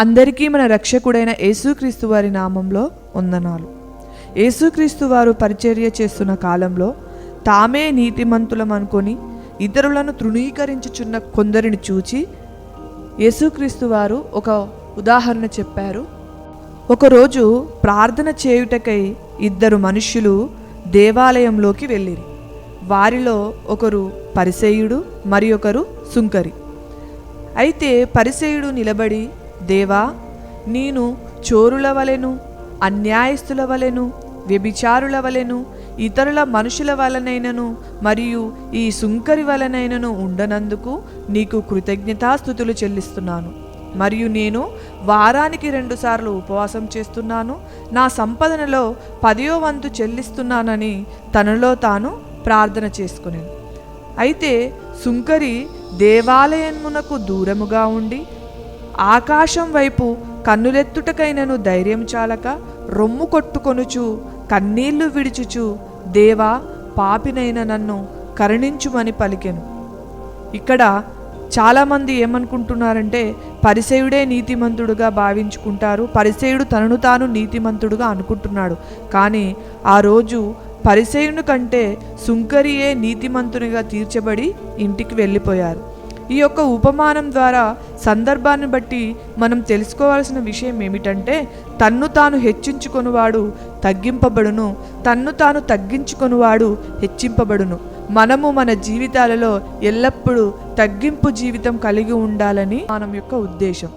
అందరికీ మన రక్షకుడైన యేసుక్రీస్తు వారి నామంలో వందనాలు. యేసుక్రీస్తు వారు పరిచర్య చేస్తున్న కాలంలో తామే నీతిమంతులం అనుకొని ఇతరులను తృణీకరించుచున్న కొందరిని చూచి యేసుక్రీస్తు వారు ఒక ఉదాహరణ చెప్పారు. ఒకరోజు ప్రార్థన చేయుటకై ఇద్దరు మనుష్యులు దేవాలయంలోకి వెళ్ళిరి. వారిలో ఒకరు పరిసేయుడు మరి ఒకరు సుంకరి. అయితే పరిసేయుడు నిలబడి దేవా నేను చోరుల వలెను అన్యాయస్తుల వలెను వ్యభిచారుల వలెను ఇతరుల మనుషుల వలనైనను మరియు ఈ సుంకరి వలనైనను ఉండనందుకు నీకు కృతజ్ఞతాస్థుతులు చెల్లిస్తున్నాను. మరియు నేను వారానికి రెండుసార్లు ఉపవాసం చేస్తున్నాను. నా సంపదనలో పదియో వంతు చెల్లిస్తున్నానని తనలో తాను ప్రార్థన చేసుకునేను. అయితే సుంకరి దేవాలయమునకు దూరముగా ఉండి ఆకాశం వైపు కన్నులెత్తుటకైనను ధైర్యం చాలక రొమ్ము కొట్టుకొనుచు కన్నీళ్ళు విడిచుచు దేవా పాపినైన నన్ను కరుణించుమని పలికెను. ఇక్కడ చాలామంది ఏమనుకుంటున్నారంటే పరిసేయుడే నీతిమంతుడుగా భావించుకుంటారు పరిసేయుడు తనను తాను నీతిమంతుడుగా అనుకుంటున్నాడు. కానీ ఆ రోజు పరిసేయుని కంటే సుంకరియే నీతిమంతునిగా తీర్చబడి ఇంటికి వెళ్ళిపోయారు. ఈ యొక్క ఉపమానం ద్వారా సందర్భాన్ని బట్టి మనం తెలుసుకోవాల్సిన విషయం ఏమిటంటే తన్ను తాను హెచ్చించుకొనువాడు తగ్గింపబడును తన్ను తాను తగ్గించుకొనువాడు హెచ్చింపబడును. మనము మన జీవితాలలో ఎల్లప్పుడూ తగ్గింపు జీవితం కలిగి ఉండాలని మనం యొక్క ఉద్దేశం.